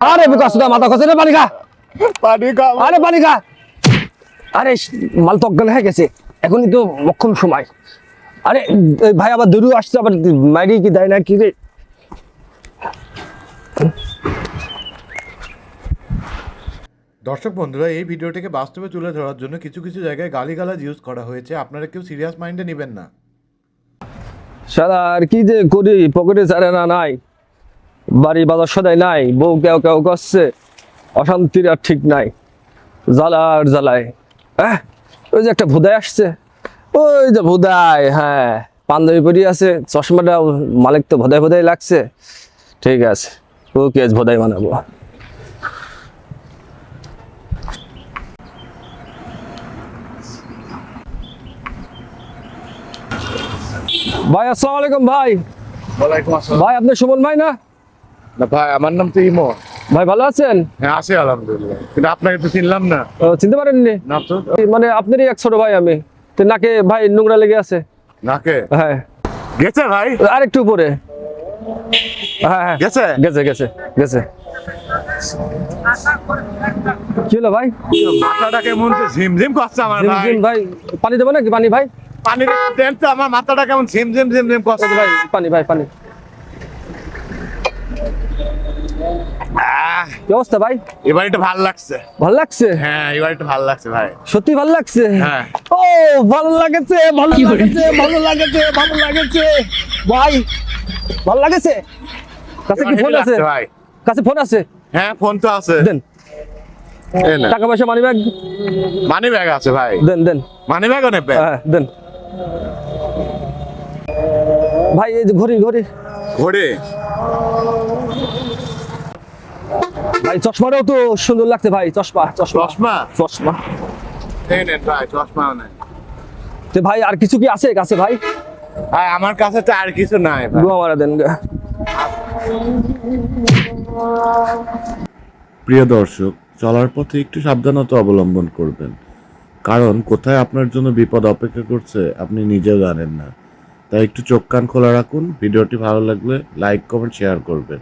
আরে বিকাশ দা মাথা খসে রে পানি খা পানি আরে পানি খা আরে মাল তো অজ্ঞান হয়ে গেছে। এখনই তো মক্ষম সময়। আরে ভাই আবার দূরেও আসছে আবার মাইরি কি দেয় না কি রে? দর্শক বন্ধুরা এই ভিডিওটিকে বাস্তবে তুলে ধরার জন্য কিছু কিছু জায়গায় গালিগালাজ ইউজ করা হয়েছে। আপনারা কেউ সিরিয়াস মাইন্ডে নেবেন না। সারা আর কি যে করি? পকেটে চারে না নাই। বাড়ি বাজার সদাই নাই বউ কেউ কেউ করছে অশান্তির আর ঠিক নাই। জ্বালার জ্বালায়। হ্যাঁ ওই যে একটা ভুদাই আসছে। ওই যে ভুদাই হ্যাঁ পাঞ্জাবি পরি আছে চশমাটা মালিক তো ভোদাই ভোদাই লাগছে। ঠিক আছে ওকে আজ ভোদাই বানাবো? ভাই আসসালামু আলাইকুম ভাই। ভাই আপনি সুমন ভাই না? না ভাই আমার নাম তো ইমো। ভাই ভালো আছেন? হ্যাঁ আছে আলহামদুলিল্লাহ। কিন্তু আপনাকে তো চিনলাম না। চিনতে পারেননি? না তো। মানে আপনারই এক ছোট ভাই আমি। তো নাকে ভাই নোংরা লেগে আছে। নাকে? হ্যাঁ। গেছে ভাই? আরেকটু উপরে। হ্যাঁ হ্যাঁ। গেছে? গেছে গেছে গেছে। কি হলো ভাই? মাথাটা কেমন ঝিমঝিম করছে আমার ভাই। ভাই। পানি দেবো নাকি? পানি ভাই? পানি দেন তো আমার মাথাটা কেমন ঝিমঝিম ঝিমঝিম করছে। ভাই পানি ভাই পানি। কি অবস্থা ভাই? এবার একটু ভালো লাগছে। ভালো লাগছে? হ্যাঁ এবার একটু ভালো লাগছে ভাই। সত্যি ভালো লাগছে? হ্যাঁ। ও ভালো লাগেছে ভালো লাগেছে ভালো লাগেছে ভালো লাগেছে। ভাই ভালো লাগেছে? কাছে কি ফোন আছে? ভাই। কাছে ফোন আছে? হ্যাঁ ফোন তো আছে। দেন। টাকা পয়সা মানি ব্যাগ মানি ব্যাগ আছে ভাই। দেন দেন। মানি ব্যাগও নেবে? হ্যাঁ দেন। ভাই এই যে ঘড়ি ঘড়ি। ঘোড়ে ভাই চশমাটাও তো সুন্দর লাগছে ভাই চশমা চশমা। চশমা? চশমা। এই নেন ভাই চশমাও নেন। তো ভাই আর কিছু কি আছে কাছে ভাই? ভাই আমার কাছে তো আর কিছু নাই দোয়া মারা দেন। প্রিয় দর্শক চলার পথে একটু সাবধানতা অবলম্বন করবেন। কারণ কোথায় আপনার জন্য বিপদ অপেক্ষা করছে আপনি নিজেও জানেন না। তাই একটু চোখ কান খোলা রাখুন। ভিডিওটি ভালো লাগলে লাইক কমেন্ট শেয়ার করবেন।